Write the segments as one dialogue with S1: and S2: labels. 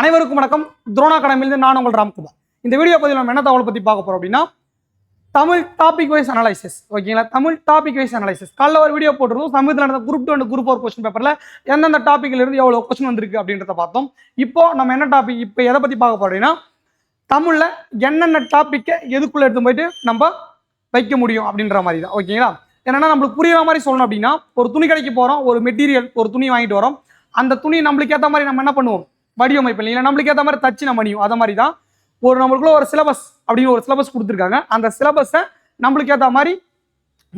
S1: அனைவருக்கும் வணக்கம். துரோணா கடமையிலிருந்து நான் உங்கள் ராம்குமார். இந்த வீடியோ பதிவில் நம்ம என்ன தகவல் பற்றி பார்க்க போகிறோம் அப்படின்னா தமிழ் டாபிக் வைஸ் அனலைசிஸ் ஓகேங்களா தமிழ் டாபிக் வைஸ் அனலைசிஸ் காலைல ஒரு வீடியோ போட்டிருந்தோம். சமீபத்தில் நடந்த group two and group four question பேப்பரில் எந்தெந்த டாப்பிக்கில் இருந்து எவ்வளோ கொஸ்டின் வந்திருக்கு அப்படின்றத பார்த்தோம். இப்போ நம்ம என்ன டாபிக் இப்போ எதை பற்றி பார்க்க போறோம் அப்படின்னா தமிழில் என்னென்ன டாப்பிக்கை எதுக்குள்ளே எடுத்து போயிட்டு நம்ம வைக்க முடியும் அப்படின்ற மாதிரி தான். ஓகேங்களா என்னென்னா நம்மளுக்கு புரியுற மாதிரி சொல்லணும் அப்படின்னா ஒரு துணி கடைக்கு போகிறோம் ஒரு மெட்டீரியல் ஒரு துணி வாங்கிட்டு வரோம். அந்த துணி நம்மளுக்கு ஏற்ற மாதிரி நம்ம என்ன பண்ணுவோம்? வடிவமைப்பு இல்லை நம்மளுக்கு ஏற்ற மாதிரி தச்சு நம்ம அணியும். அதை மாதிரி தான் ஒரு நம்மளுக்குள்ள ஒரு சிலபஸ் அப்படின்னு ஒரு சிலபஸ் கொடுத்துருக்காங்க. அந்த சிலபஸை நம்மளுக்கு ஏற்ற மாதிரி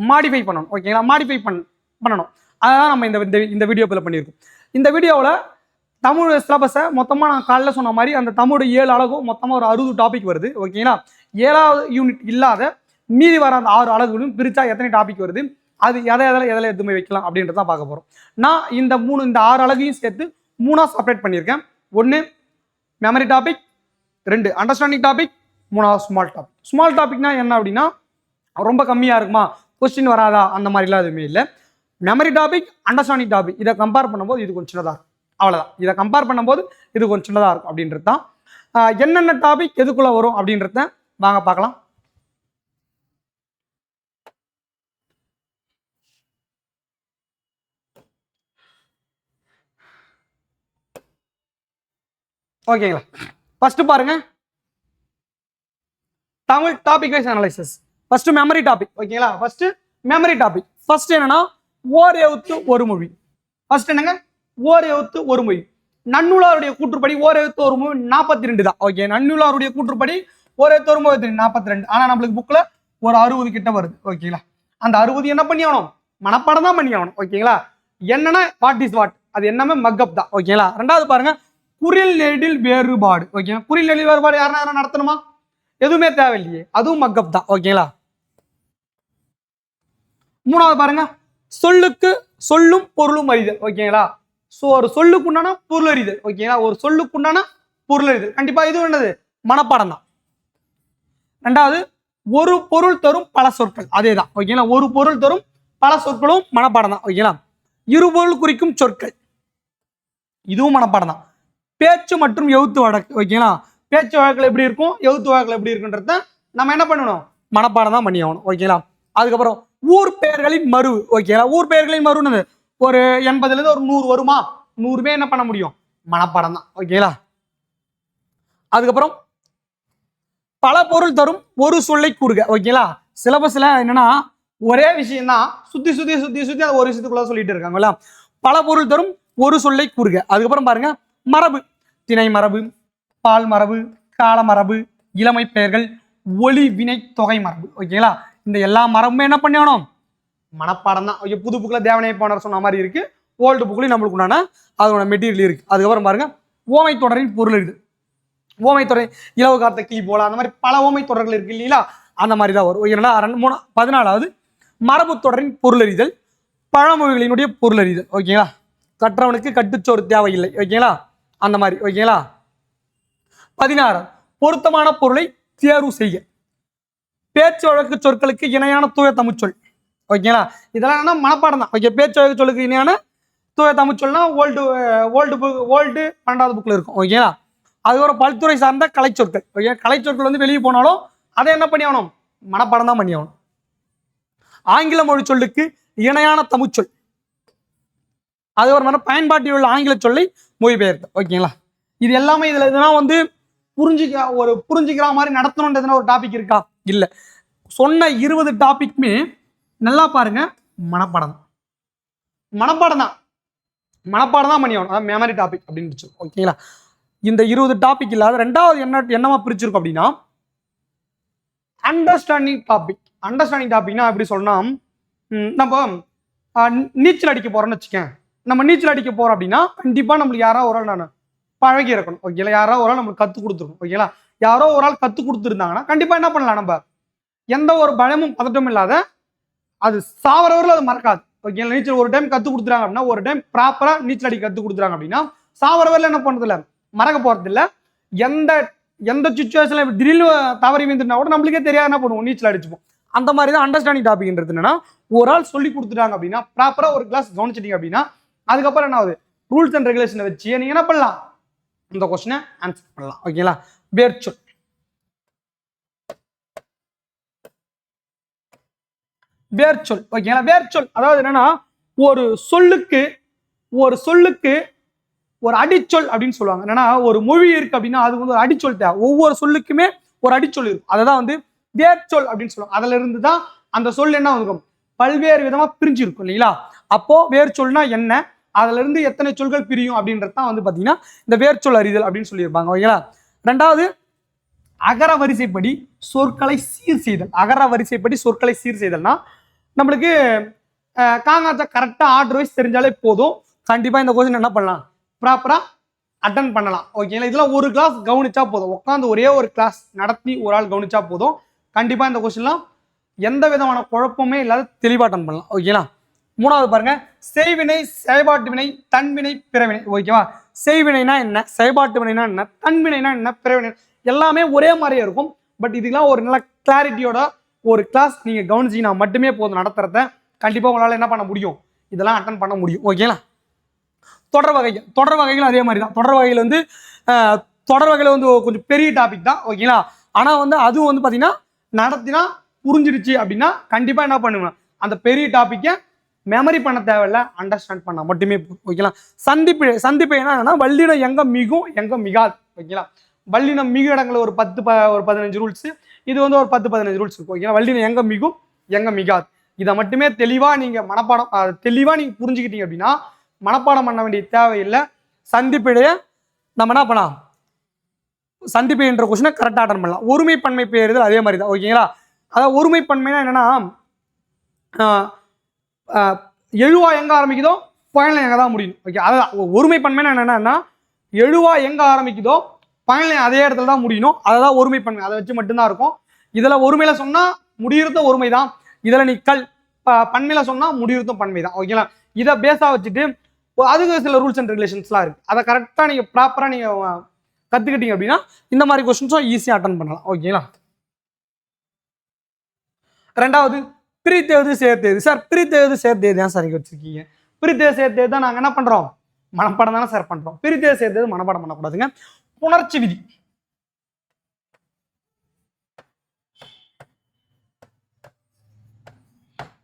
S1: மாடிஃபை பண்ணணும். ஓகேங்களா மாடிஃபை பண் பண்ணணும். அதான் நம்ம இந்த இந்த- இந்த வீடியோவில் பண்ணியிருக்கோம். இந்த வீடியோவில் தமிழ் சிலபஸை மொத்தமாக நான் காலைல சொன்ன மாதிரி அந்த தமிழோட ஏழு அழகும் மொத்தமாக ஒரு அறுபது டாபிக் வருது. ஓகேங்களா ஏழாவது யூனிட் இல்லாத மீதி வர அந்த ஆறு அழகுகளும் பிரித்தா எத்தனை டாபிக் வருது? அது எதை எதில் எதில் எதுவுமே வைக்கலாம் அப்படின்றத தான் பார்க்க போகிறோம் நான் இந்த மூணு இந்த ஆறு அழகையும் சேர்த்து மூணாக செப்பரேட் பண்ணியிருக்கேன். ஒன்று மெமரி டாபிக் ரெண்டு அண்டர்ஸ்டாண்டிங் டாபிக் மூணாவது ஸ்மால் டாபிக் ஸ்மால் டாபிக்னா என்ன அப்படின்னா ரொம்ப கம்மியாக இருக்குமா? கொஸ்டின் வராதா? அந்த மாதிரிலாம் எதுவுமே இல்லை. மெமரி டாபிக் அண்டர்ஸ்டாண்டிங் டாபிக் இதை கம்பேர் பண்ணும்போது இது கொஞ்சம் சின்னதாக இருக்கும். அவ்வளோதான் இதை கம்பேர் பண்ணும்போது இது கொஞ்சம் சின்னதாக இருக்கும் அப்படின்றது தான் என்னென்ன டாபிக் எதுக்குள்ளே வரும் அப்படின்றத வாங்க பார்க்கலாம். ஓகேங்களா. ஃபர்ஸ்ட் பாருங்க. Tamil topic wise analysis first memory topic ஓகேங்களா. ஃபர்ஸ்ட் மெமரி டாபிக் ஃபர்ஸ்ட் என்னன்னா ஓர் எழுத்து ஒரு மொழி. ஃபர்ஸ்ட் என்னங்க? ஓர் எழுத்து ஒரு மொழி. நன்னூலாருடைய கூற்றுப்படி ஓர் எழுத்து ஒரு மொழி நாற்பத்தி ரெண்டு தான். ஓகே நன்னூலாருடைய கூற்றுப்படி ஒரு எழுத்து ஒரு மொழி நாற்பத்தி ரெண்டு ஆனா நம்மளுக்கு புக்ல ஒரு அறுபது கிட்ட வருது. ஓகேங்களா. அந்த அறுபது என்ன பண்ணி ஆகணும்? மனப்பாடம் தான் பண்ணி ஆகணும். ஓகேங்களா. என்னன்னா வாட் இஸ் வாட் அது என்னமே மக்கப் தான். ஓகேங்களா. ரெண்டாவது பாருங்க. குறில் நெடில் வேறுபாடு ஓகேங்களா குறில் நெடில் வேறுபாடு யாருன்னா யாரா நடத்தணுமா? எதுவுமே தேவையில்லையே. அதுவும் மக்கப் தான் ஓகேங்களா மூணாவது பாருங்க. சொல்லுக்கு சொல்லும் பொருளும் அறிதல் ஓகேங்களா ஸோ ஒரு சொல்லுக்கு உண்டான பொருள் அறிதல் ஓகேங்களா ஒரு சொல்லுக்கு உண்டான பொருள் அறிதல் கண்டிப்பா இது என்னது? மனப்பாடம் தான். ரெண்டாவது ஒரு பொருள் தரும் பல சொற்கள் அதே தான் ஓகேங்களா ஒரு பொருள் தரும் பல சொற்களும் மனப்பாடம் தான் ஓகேங்களா இரு பொருள் குறிக்கும் சொற்கள். இதுவும் மனப்பாடம் தான். பேச்சு மற்றும் எழுத்து வழக்கு ஓகேங்களா? பேச்சு வழக்கில் எப்படி இருக்கும் எழுத்து வழக்கில் எப்படி இருக்குன்றத நம்ம என்ன பண்ணணும்? மனப்பாடம் தான் பண்ணி ஆகணும் ஓகேங்களா? அதுக்கப்புறம் ஊர் பெயர்களின் மறு ஓகேங்களா? ஊர் பெயர்களின் மறுனது ஒரு எண்பதுலேருந்து ஒரு நூறு வருமா? நூறுமே என்ன பண்ண முடியும்? மனப்பாடம் தான் ஓகேங்களா? அதுக்கப்புறம் பல பொருள் தரும் ஒரு சொல்லை கூறுக ஓகேங்களா? சிலபஸ்ல என்னன்னா ஒரே விஷயம் தான் சுற்றி சுற்றி சுற்றி சுத்தி அது ஒரு விஷயத்துக்குள்ள சொல்லிட்டு இருக்காங்களா பல பொருள் தரும் ஒரு சொல்லை கூறுக. அதுக்கப்புறம் பாருங்க மரபு. திணை மரபு பால் மரபு கால மரபு இளமை பெயர்கள் ஒளி வினை தொகை மரபு. ஓகேங்களா இந்த எல்லா மரபுமே என்ன பண்ணணும் மனப்பாடம் தான். ஓகே புது புக்கில் தேவனையை போனார் சொன்ன மாதிரி இருக்கு. ஓல்டு புக்லையும் நம்மளுக்கு உண்டான அதோட மெட்டீரியல் இருக்கு. அதுக்கப்புறம் பாருங்க. ஓமை தொடரின் பொருள் இருக்குது ஓமை தொடர் இலவு காத்த கிளி போல அந்த மாதிரி பல ஓமை தொடர்கள் இருக்கு இல்லைங்களா? அந்த மாதிரி தான் வரும். ஓகேங்களா ரெண்டு மூணு பதினாலாவது மரபு தொடரின் பொருளறிதல் பழமொழிகளினுடைய பொருளறிதல் ஓகேங்களா கற்றவனுக்கு கட்டுச்சோறு தேவையில்லை. ஓகேங்களா அந்த மாதிரி ஓகேங்களா? பதினாறு பொருத்தமான பொருளை தேர்வு செய்ய பேச்சு வழக்கு சொற்களுக்கு இணையான தூய தமிழ்ச்சொல் ஓகேங்களா? இதெல்லாம் என்ன மனப்பாடம் தான். ஓகே பேச்சு வழக்கு சொல்லுக்கு இணையான தூய தமிழ்ச்சொல்னா ஓல்டு ஓல்டு புக் ஓல்டு பன்னெண்டாவது புக்கில் இருக்கும். ஓகேங்களா? அது ஒரு பல்துறை சார்ந்த கலைச்சொற்கள். ஓகே கலைச்சொற்கள் வந்து வெளியே போனாலும் அதை என்ன பண்ணி ஆகணும் மனப்பாடம் தான் பண்ணி ஆகணும் ஆங்கில மொழி சொல்லுக்கு இணையான தமிழ்ச்சொல் அது ஒரு மாதிரி பயன்பாட்டில் உள்ள ஆங்கில சொல்லை மொழிபெயர்த்து ஓகேங்களா? இது எல்லாமே இதில் எதுனா வந்து புரிஞ்சிக்க ஒரு புரிஞ்சுக்கிற மாதிரி நடத்தணுன்றதுனா ஒரு டாபிக் இருக்கா? இல்லை. சொன்ன இருபது டாபிக்மே நல்லா பாருங்க மனப்பாடம். தான் மனப்பாடம் தான். மனப்பாடம் தான் பண்ணி ஆகணும் அதான் மெமரி டாபிக் அப்படின்னு ஓகேங்களா? இந்த இருபது டாபிக் இல்லாத ரெண்டாவது என்ன என்னமா பிரிச்சிருக்கும் அப்படின்னா அண்டர்ஸ்டாண்டிங் டாபிக் அண்டர்ஸ்டாண்டிங் டாபிக்னா எப்படி சொன்னால் நம்ம நீச்சல் அடிக்க போறோம்னு வச்சுக்கேன். நம்ம நீச்சல் அடிக்க போறோம் அப்படின்னா கண்டிப்பா நம்மளுக்கு யாரோ ஒரு ஆள் நான் பழகி இருக்கணும். ஓகேங்களா யாரோ ஒரு ஆள் நம்மளுக்கு கத்து கொடுத்துருக்கணும். ஓகேங்களா யாரோ ஒரு ஆள் கத்து கொடுத்துருந்தாங்கன்னா கண்டிப்பா என்ன பண்ணலாம் நம்ம? எந்த ஒரு பயமும் பதட்டமும் இல்லாத அது சாவரவரில் அது மறக்காது. ஓகேங்களா நீச்சல் ஒரு டைம் கத்து கொடுத்துறாங்க அப்படின்னா ஒரு டைம் ப்ராப்பரா நீச்சல் அடிக்க கத்து கொடுத்துறாங்க அப்படின்னா சாவரவரில் என்ன பண்ணுறதில்ல? மறக்க போறது இல்ல எந்த எந்த சுச்சுவேஷன்ல திடீர்னு தவறி வந்துருந்தா கூட நம்மளுக்கே தெரியாது என்ன பண்ணுவோம்? நீச்சல் அடிச்சுப்போம். அந்த மாதிரி தான் அண்டர்ஸ்டாண்டிங் டாபிக்ன்றது என்னன்னா ஒரு ஆள் சொல்லி கொடுத்துட்டாங்க அப்படின்னா ப்ராப்பரா ஒரு கிளாஸ் கவனிச்சிட்டீங்க அப்படின்னா அதுக்கப்புறம் என்ன ஆகுது? ரூல்ஸ் அண்ட் ரெகுலேஷனை வச்சு நீங்க என்ன பண்ணலாம்? இந்த கொஸ்டினை ஆன்சர் பண்ணலாம். ஓகேங்களா வேர்ச்சொல் வேர்ச்சொல் ஓகேங்களா வேர்ச்சொல் அதாவது என்னன்னா ஒரு சொல்லுக்கு ஒரு சொல்லுக்கு ஒரு அடிச்சொல் அப்படின்னு சொல்லுவாங்க. என்னன்னா ஒரு மொழி இருக்கு அப்படின்னா அது வந்து ஒரு அடிச்சொல் தேவை. ஒவ்வொரு சொல்லுக்குமே ஒரு அடிச்சொல் இருக்கும். அதை தான் வந்து வேர்ச்சொல் அப்படின்னு சொல்லுவாங்க. அதுல இருந்து தான் அந்த சொல் என்ன இருக்கும் பல்வேறு விதமா பிரிஞ்சு இருக்கும் இல்லைங்களா? அப்போ வேர்ச்சொல்னா என்ன? அதுலேருந்து எத்தனை சொல்கள் பிரியும் அப்படின்றது தான் வந்து பார்த்தீங்கன்னா இந்த வேர்ச்சொல் அறிதல் அப்படின்னு சொல்லியிருப்பாங்க ஓகேங்களா? ரெண்டாவது அகர வரிசைப்படி சொற்களை சீர் செய்தல். அகர வரிசைப்படி சொற்களை சீர் செய்தல்னா நம்மளுக்கு அஹ், காங்காத்த கரெக்டாக ஆர்டர் வைஸ் தெரிஞ்சாலே போதும். கண்டிப்பாக இந்த கொஸ்டின் என்ன பண்ணலாம்? ப்ராப்பராக அட்டன் பண்ணலாம். ஓகேங்களா? இதெல்லாம் ஒரு கிளாஸ் கவனிச்சா போதும். உட்காந்து ஒரே ஒரு கிளாஸ் நடத்தி ஒரு ஆள் கவனிச்சா போதும். கண்டிப்பாக இந்த கொஸ்டின்லாம் எந்த விதமான குழப்பமே இல்லாத தெளிவாக அட்டன் பண்ணலாம். ஓகேங்களா? மூணாவது பாருங்க. செய்வினை செயல்பாட்டு வினை தன்வினை பிறவினை. ஓகேவா? செய்வினைனா என்ன? செயல்பாட்டு வினைனா என்ன? தன்வினைனா என்ன? பிறவினை. எல்லாமே ஒரே மாதிரியே இருக்கும். பட் இதுக்கெல்லாம் ஒரு நல்ல கிளாரிட்டியோட ஒரு கிளாஸ் நீங்க கவனிச்சீங்கன்னா மட்டுமே போதும் நடத்துறத. கண்டிப்பா உங்களால என்ன பண்ண முடியும்? இதெல்லாம் அட்டன் பண்ண முடியும். ஓகேங்களா? தொடர் வகைகள். தொடர் வகைகள் அதே மாதிரி தான். தொடர் வகைகள் வந்து தொடர் வகையில் வந்து கொஞ்சம் பெரிய டாபிக் தான். ஓகேங்களா? ஆனால் வந்து அதுவும் வந்து பார்த்தீங்கன்னா நடத்தினா புரிஞ்சிடுச்சு அப்படின்னா கண்டிப்பாக என்ன பண்ணுவேன் அந்த பெரிய டாப்பிக்கை மெமரி பண்ண தேவையில்ல அண்டர்ஸ்டாண்ட் பண்ண மட்டுமே ஓகேங்களா சந்திப்பு சந்திப்பு என்னன்னா வல்லினம் எங்கே மிகும் எங்கே மிகாது. ஓகேங்களா வல்லினம் மிகு இடங்களில் ஒரு பத்து ப ஒரு பதினஞ்சு ரூல்ஸ் இது வந்து ஒரு பத்து பதினஞ்சு ரூல்ஸ் இருக்கும். ஓகேங்களா வல்லினம் எங்கே மிகும் எங்க மிகாது. இதை மட்டுமே தெளிவாக நீங்கள் மனப்பாடம் தெளிவாக நீங்கள் புரிஞ்சுக்கிட்டீங்க அப்படின்னா மனப்பாடம் பண்ண வேண்டிய தேவையில்லை. சந்திப்பிடைய நம்ம என்ன பண்ணலாம்? சந்திப்பு என்ற கொஸ்டினை கரெக்டாக அட்டன் பண்ணலாம். ஒருமைப்பன்மை பெயர்தல் அதே மாதிரி தான் ஓகேங்களா அதாவது ஒருமை பன்மைனா என்னென்னா எழுவா எங்கே ஆரம்பிக்குதோ பயணம் எங்கே தான் முடியும். ஓகே அதான் ஒருமை ஒருமைப்பன்மைனா என்னென்னா எழுவா எங்கே ஆரம்பிக்குதோ பயணம் அதே இடத்துல தான் முடியணும். அதை தான் ஒருமை பன்மை அதை வச்சு மட்டும்தான் இருக்கும். இதில் ஒருமையில் சொன்னால் முடியிறதும் ஒருமை தான் இதில் நீ கல் ப- சொன்னால் முடியிறதும் முடியறதும் பன்மை தான் ஓகேங்களா இதை பேஸாக வச்சுட்டு அதுக்கு சில ரூல்ஸ் அண்ட் ரெகுலேஷன்ஸ்லாம் இருக்குது அதை கரெக்டாக நீங்கள் ப்ராப்பராக நீங்கள் கற்றுக்கிட்டீங்க அப்படின்னா இந்த மாதிரி கொஸ்டின்ஸும் ஈஸியாக அட்டன் பண்ணலாம். ஓகேங்களா ரெண்டாவது பிரித்தேது சேர்த்தேது சார் பிரித்தேது சேர்த்தேது ஏன் சார் இங்கே வச்சிருக்கீங்க? பிரித்தேது சேர்த்தேது தான் நாங்கள் என்ன பண்ணுறோம் மனப்பாடம் தானே சார் பண்ணுறோம் பிரித்தேது சேர்த்தேது மனப்பாடம் பண்ணக்கூடாதுங்க. புணர்ச்சி விதி.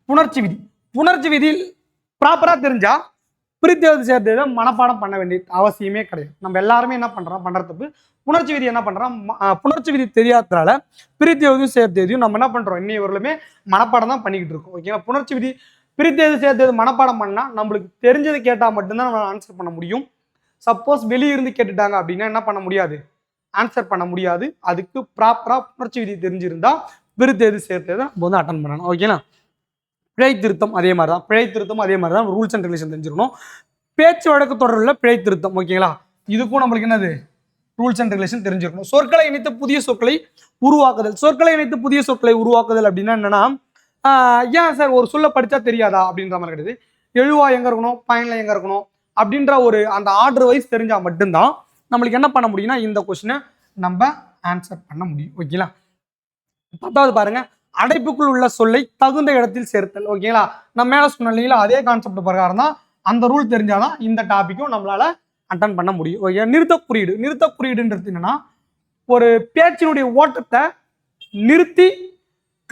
S1: புணர்ச்சி விதி. புணர்ச்சி விதியில் ப்ராப்பராக தெரிஞ்சா பிரித்தெழுது சேர்த்தெழுத மனப்பாடம் பண்ண வேண்டிய அவசியமே கிடையாது. நம்ம எல்லாருமே என்ன பண்ணுறோம் பண்ணுறதுக்கு புணர்ச்சி விதி என்ன பண்ணுறோம் புணர்ச்சி விதி தெரியாததால பிரித்தெழுதியும் சேர்த்தேதையும் நம்ம என்ன பண்ணுறோம் இன்னைய வரலுமே மனப்பாடம் தான் பண்ணிக்கிட்டு இருக்கோம். ஓகேங்களா புணர்ச்சி விதி பிரித்தேது சேர்த்தது மனப்பாடம் பண்ணால் நம்மளுக்கு தெரிஞ்சது கேட்டால் மட்டும்தான் நம்ம ஆன்சர் பண்ண முடியும். சப்போஸ் வெளியிருந்து கேட்டுட்டாங்க அப்படின்னா என்ன பண்ண முடியாது? ஆன்சர் பண்ண முடியாது. அதுக்கு ப்ராப்பராக புணர்ச்சி விதி தெரிஞ்சிருந்தா பிரித்தேது சேர்த்ததை நம்ம வந்து அட்டன் பண்ணணும். ஓகேங்களா பிழை திருத்தம் அதே மாதிரி தான் பிழை திருத்தம் அதே மாதிரி தான் ரூல்ஸ் அண்ட் ரெகுலேஷன் தெரிஞ்சிருக்கணும். பேச்சு வழக்கு தொடரில் பிழை திருத்தம் ஓகேங்களா இதுக்கும் நம்மளுக்கு என்னது? ரூல்ஸ் அண்ட் ரெகுலேஷன் தெரிஞ்சிருக்கணும். சொற்களை இணைத்து புதிய சொற்களை உருவாக்குதல். சொற்களை இணைத்து புதிய சொற்களை உருவாக்குதல் அப்படின்னா என்னன்னா ஏன் சார் ஒரு சொல்ல படித்தா தெரியாதா அப்படின்ற மாதிரி கிடையாது. எழுவா எங்கே இருக்கணும்? பயனில் எங்கே இருக்கணும்? அப்படின்ற ஒரு அந்த ஆர்டர் வைஸ் தெரிஞ்சால் மட்டும்தான் நம்மளுக்கு என்ன பண்ண முடியும்னா இந்த கொஸ்டினை நம்ம ஆன்சர் பண்ண முடியும் ஓகேங்களா பத்தாவது பாருங்கள் அடைப்புக்குள் உள்ள சொல்லை தகுந்த இடத்தில் சேர்த்தல். ஓகேங்களா நம்ம மேல சொன்ன இல்லைங்களா? அதே கான்செப்ட் பிரகாரம் தான் அந்த ரூல் தெரிஞ்சாதான் இந்த டாபிக்கும் நம்மளால அட்டன் பண்ண முடியும். ஓகே நிறுத்த குறியீடு. நிறுத்த குறியீடுன்றது என்னன்னா ஒரு பேச்சினுடைய ஓட்டத்தை நிறுத்தி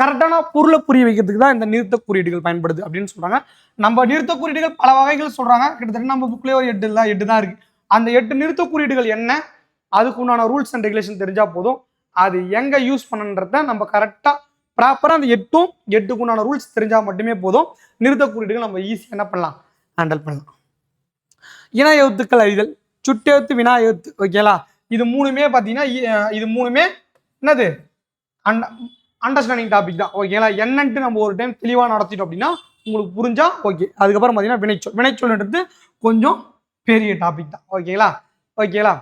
S1: கரெக்டான பொருளை புரிய வைக்கிறதுக்கு தான் இந்த நிறுத்த குறியீடுகள் பயன்படுது அப்படின்னு சொல்றாங்க. நம்ம நிறுத்த குறியீடுகள் பல வகைகள் சொல்றாங்க. கிட்டத்தட்ட நம்ம புக்லேயே ஒரு எட்டு தான் எட்டு தான் இருக்கு. அந்த எட்டு நிறுத்த குறியீடுகள் என்ன? அதுக்கு உண்டான ரூல்ஸ் அண்ட் ரெகுலேஷன் தெரிஞ்சா போதும். அது எங்க யூஸ் பண்ணன்றத நம்ம கரெக்டாக ப்ராப்பராக அந்த எட்டும் எட்டுக்குண்டான ரூல்ஸ் தெரிஞ்சால் மட்டுமே போதும். நிறுத்த குறியீடுகள் நம்ம ஈஸியாக என்ன பண்ணலாம்? ஹேண்டில் பண்ணலாம். இன எழுத்துக்கள் அறிதல் சுட்டெழுத்து வினா எழுத்து ஓகேங்களா இது மூணுமே பார்த்தீங்கன்னா இது மூணுமே என்னது? அண்ட அண்டர்ஸ்டாண்டிங் டாபிக் தான் ஓகேங்களா என்னன்ட்டு நம்ம ஒரு டைம் தெளிவாக நடத்திட்டோம் அப்படின்னா உங்களுக்கு புரிஞ்சா ஓகே அதுக்கப்புறம் பார்த்தீங்கன்னா வினைச்சொல். வினைச்சொல்ன்றது கொஞ்சம் பெரிய டாபிக் தான் ஓகேங்களா ஓகேங்களா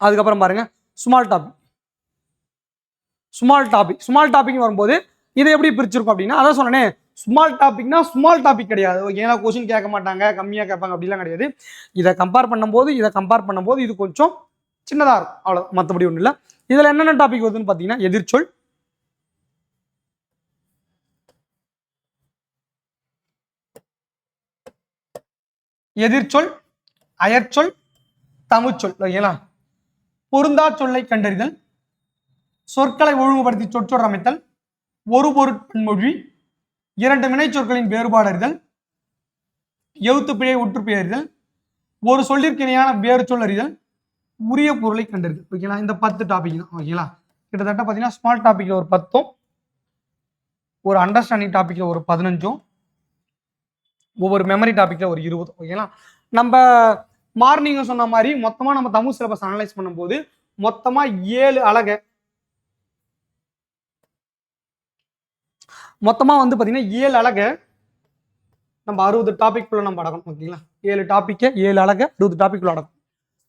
S1: அதுக்கப்புறம் பாருங்க small topic small topic small topic வரும்போது இதை எப்படி பிரிச்சிருக்கோம் அப்படின்னா அதான் சொன்னேன் ஸ்மால் டாபிக்னா ஸ்மால் டாபிக் கிடையாது. ஏன்னா கொஸ்டின் கேட்க மாட்டாங்க கம்மியாக கேட்பாங்க அப்படிலாம் கிடையாது. இதை கம்பேர் பண்ணும்போது இதை கம்பேர் பண்ணும்போது இது கொஞ்சம் சின்னதாக இருக்கும். அவ்வளோ மற்றபடி ஒன்றும் இல்லை. இதில் என்னென்ன டாபிக் வருதுன்னு பார்த்தீங்கன்னா எதிர்ச்சொல். எதிர்ச்சொல் அயற்சொல் தமிழ்ச்சொல் ஓகேங்களா பொருந்தா சொல்லை கண்டறிதல். சொற்களை ஒழுங்குபடுத்தி சொற்றொடர் அமைத்தல் ஒரு பொருட்பன்மொழி இரண்டு வினைச்சொற்களின் வேறுபாடு அறிதல் எழுத்து பிழை உற்றுப்பிழை அறிதல் ஒரு சொல்லிற்கு இணையான வேறு சொல் அறிதல் உரிய பொருளை கண்டறிதல். ஓகேங்களா இந்த பத்து டாபிக் தான். ஓகேங்களா கிட்டத்தட்ட பார்த்தீங்கன்னா ஸ்மால் டாப்பிக்கில் ஒரு பத்தும் ஒரு அண்டர்ஸ்டாண்டிங் டாப்பிக்கில் ஒரு பதினஞ்சும் ஒவ்வொரு மெமரி டாப்பிக்கில் ஒரு இருபதும். ஓகேங்களா நம்ம மார்னிங் சொன்ன மாதிரி மொத்தமாக நம்ம தமிழ் சிலபஸ் அனலைஸ் பண்ணும்போது மொத்தமாக ஏழு அழகை மொத்தமாக வந்து பார்த்திங்கன்னா ஏழு அழகை நம்ம அறுபது டாப்பிக்குள்ளே நம்ம அடக்கணும் ஓகேங்களா ஏழு டாப்பிக்கை ஏழு அழகை அறுபது டாப்பிக்குள்ளே அடக்கும்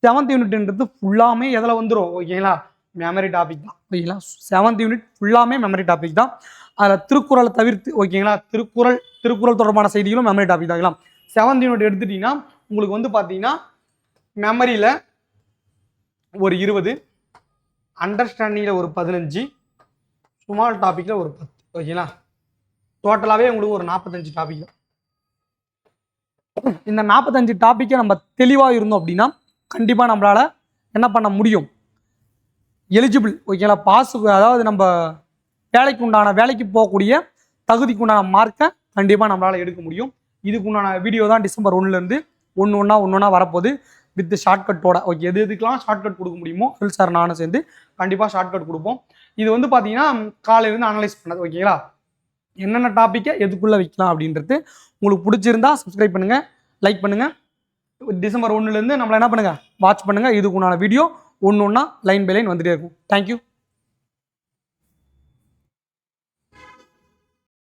S1: செவன்த் யூனிட்ன்றது ஃபுல்லாமே எதில் வந்துடும் ஓகேங்களா மெமரி டாபிக் தான் ஓகேங்களா செவன்த் யூனிட் ஃபுல்லாமே மெமரி டாபிக் தான். அதில் திருக்குறளை தவிர்த்து ஓகேங்களா திருக்குறள் திருக்குறள் தொடர்பான செய்திகளும் மெமரி டாபிக் தான் ஓகேங்களா செவன்த் யூனிட் எடுத்துட்டிங்கன்னா உங்களுக்கு வந்து பார்த்தீங்கன்னா மெமரியில் ஒரு இருபது அண்டர்ஸ்டாண்டிங்கில் ஒரு பதினஞ்சு ஸ்மால் டாப்பிக்கில் ஒரு பத்து ஓகேங்களா டோட்டலாகவே உங்களுக்கு ஒரு நாற்பத்தஞ்சு டாபிக் தான். இந்த நாற்பத்தஞ்சு டாப்பிக்கை நம்ம தெளிவாக இருந்தோம் அப்படின்னா கண்டிப்பாக நம்மளால் என்ன பண்ண முடியும்? எலிஜிபிள் ஓகேங்களா பாஸ் அதாவது நம்ம வேலைக்கு உண்டான வேலைக்கு போகக்கூடிய தகுதிக்கு உண்டான மார்க்கை கண்டிப்பாக நம்மளால் எடுக்க முடியும். இதுக்கு உண்டான வீடியோ தான் டிசம்பர் ஒன்றுலேருந்து ஒன்று ஒன்றா ஒன்று ஒன்றா வரப்போகுது வித் ஷார்ட்கட்டோட ஓகே எது எதுக்கெலாம் ஷார்ட்கட் கொடுக்க முடியுமோ ஃபில் சார் நானும் சேர்ந்து கண்டிப்பாக ஷார்ட்கட் கொடுப்போம். இது வந்து பார்த்தீங்கன்னா காலையிலேருந்து அனலைஸ் பண்ணது ஓகேங்களா என்னென்ன டாப்பிக்கை எதுக்குள்ளே வைக்கலாம் அப்படின்றது உங்களுக்கு பிடிச்சிருந்தா சப்ஸ்கிரைப் பண்ணுங்கள் லைக் பண்ணுங்கள் டிசம்பர் ஒன்றுலேருந்து நம்மளை என்ன பண்ணுங்கள் வாட்ச் பண்ணுங்கள் இதுக்கு உண்டான வீடியோ ஒன்று ஒன்றா லைன் பை லைன் வந்துட்டே இருக்கும். தேங்க்யூ